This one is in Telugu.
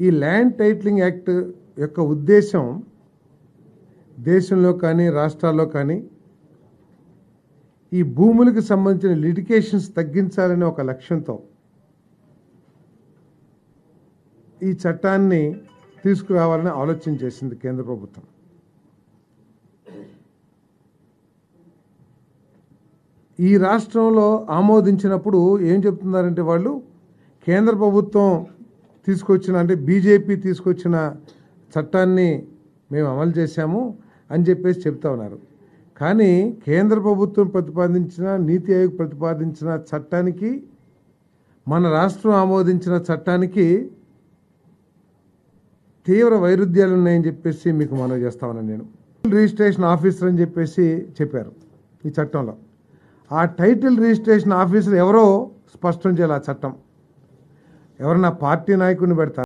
ఈ ల్యాండ్ టైటిలింగ్ యాక్ట్ యొక్క ఉద్దేశం దేశంలో కానీ రాష్ట్రాల్లో కానీ ఈ భూములకు సంబంధించిన లిటికేషన్స్ తగ్గించాలనే ఒక లక్ష్యంతో ఈ చట్టాన్ని తీసుకురావాలని ఆలోచన చేసింది కేంద్ర ప్రభుత్వం. ఈ రాష్ట్రంలో ఆమోదించినప్పుడు ఏం చెప్తున్నారంటే వాళ్ళు కేంద్ర ప్రభుత్వం తీసుకొచ్చిన అంటే బీజేపీ తీసుకొచ్చిన చట్టాన్ని మేము అమలు చేశాము అని చెప్పేసి చెప్తా ఉన్నారు. కానీ కేంద్ర ప్రభుత్వం ప్రతిపాదించిన నీతి ఆయోగ్ ప్రతిపాదించిన చట్టానికి మన రాష్ట్రం ఆమోదించిన చట్టానికి తీవ్ర వైరుధ్యాలు ఉన్నాయని చెప్పేసి మీకు మనవి చేస్తా ఉన్నాను నేను. రిజిస్ట్రేషన్ ఆఫీసర్ అని చెప్పేసి చెప్పారు ఈ చట్టంలో. ఆ టైటిల్ రిజిస్ట్రేషన్ ఆఫీసర్ ఎవరో స్పష్టం చేయాలి ఆ చట్టం. ఎవరన్నా పార్టీ నాయకుడిని పెడతారు?